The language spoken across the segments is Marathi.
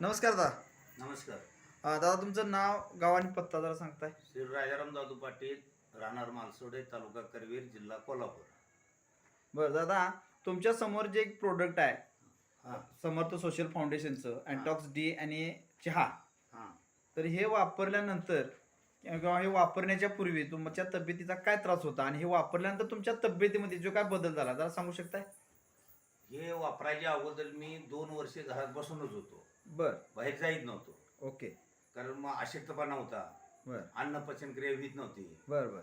नमस्कार दादा नमस्कार. अं, दादा तुमचं नाव गाव आणि पत्ता जरा सांगताय. श्री राजाराम दादू पाटील राहणार मालसोडे तालुका करवीर जिल्हा कोल्हापूर. बरं दादा तुमच्यासमोर जे एक प्रोडक्ट आहे हां. समर्थ सोशल फाउंडेशनचं अँटॉक्स डी आणि चहा. हां. तर हे वापरल्यानंतर किंवा हे वापरण्याच्या पूर्वी तुमच्या तब्येतीचा काय त्रास होता? आणि हे वापरल्यानंतर तुमच्या तब्येतीमध्ये जो काय बदल झाला जरा सांगू शकताय? हे वापरायच्या अगोदर मी दोन वर्षे घरात बसूनच होतो. बर. बाहेर जाईत नव्हतो. ओके. कारण मग अशक्तपणा होता. बर. अन्न पचनक्रिया होत नव्हती. बर बर.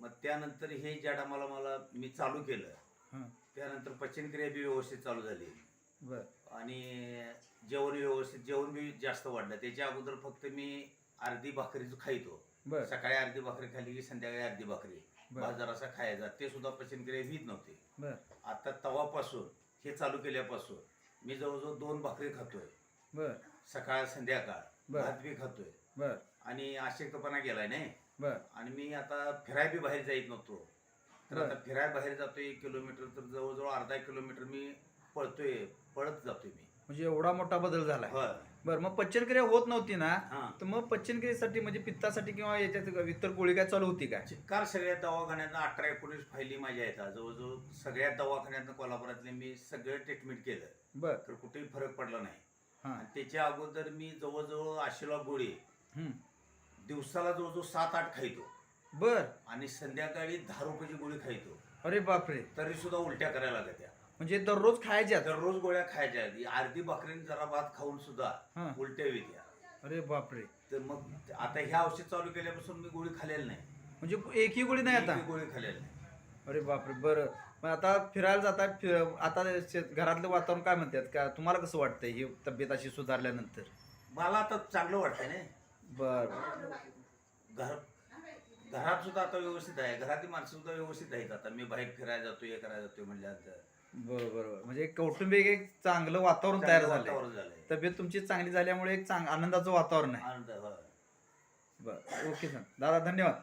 मग त्यानंतर हे ज्या टायमाला मला मी चालू केलं. हां. त्यानंतर पचनक्रिया बी व्यवस्थित चालू झाली. बर. आणि जेवण व्यवस्थित जेवण बी जास्त वाढलं. त्याच्या अगोदर फक्त मी अर्धी भाकरीच खायचो. बर. सकाळी अर्धी भाकरी खाल्ली की संध्याकाळी अर्धी भाकरी. बर. भात जरासा खायचा. ते सुद्धा पचनक्रिया होत नव्हते. बर. आता तवापासून हे चालू केल्यापासून मी जवळजवळ दोन भाकरी खातोय. बर. सकाळ संध्याकाळ बर. भात बी खातोय. बर. आणि अशक्तपणा गेलाय नाही. बर. आणि मी आता फिराय बी बाहेर जाईत नव्हतो. तर बर. आता फिराय बाहेर जातोय एक किलोमीटर तर जवळजवळ अर्धा किलोमीटर मी पळतोय पळत जातोय मी. म्हणजे एवढा मोठा बदल झालाय. होय. बर मग पचनक्रिया होत नव्हती ना हा. तर मग पचनक्रियेसाठी म्हणजे पित्तासाठी किंवा याच्यात इतर गोळी काय चालू होती काय? चिक्कार सगळ्या दवाखान्यातनं अठरा एकोणीस फायली माझ्या येतात. जवळजवळ सगळ्या दवाखान्यातनं कोल्हापुरातले मी सगळं ट्रीटमेंट केलं. बर. तर कुठेही फरक पडला नाही. हा. आणि त्याच्या अगोदर मी जवळजवळ आशीला गोळी हम्म. दिवसाला जवळजवळ सात आठ खायचो. बर. आणि संध्याकाळी दहा रुपयाची गोळी खायचो. अरे बापरे. तरी सुद्धा उलट्या करायला लागत्या म्हणजे दररोज खायच्या दररोज गोळ्या खायच्या आधी. अर्धी भाकरीने जरा भात खाऊन सुद्धा हा. उलट्या येत्या अरे बापरे. तर मग आता ह्या औषध चालू केल्यापासून मी गोळी खाल्लेली नाही. म्हणजे एकही गोळी नाही आता? एकही गोळी खाल्लेली नाही. अरे बापरे. बरं. मग आता फिरायला जातात फि- आता शे- घरातलं वातावरण काय म्हणतात? का तुम्हाला कसं वाटतंय ही तब्येत अशी सुधारल्यानंतर? मला आता चांगलं वाटतंय ना बर. घर घरात सुद्धा आता व्यवस्थित आहे. घरातली माणसं सुद्धा व्यवस्थित आहेत आता. मी बाहेर फिरायला जातो हे करायला जातोय म्हणल्यानंतर. बरोबर बरोबर. म्हणजे एक कौटुंबिक एक चांगलं वातावरण तयार झालंय. झालंय. तब्येत तुमची चांगली झाल्यामुळे एक चांग आनंदाचं वातावरण आहे. आनंद होय. बरं. Okay sir. दादा धन्यवाद.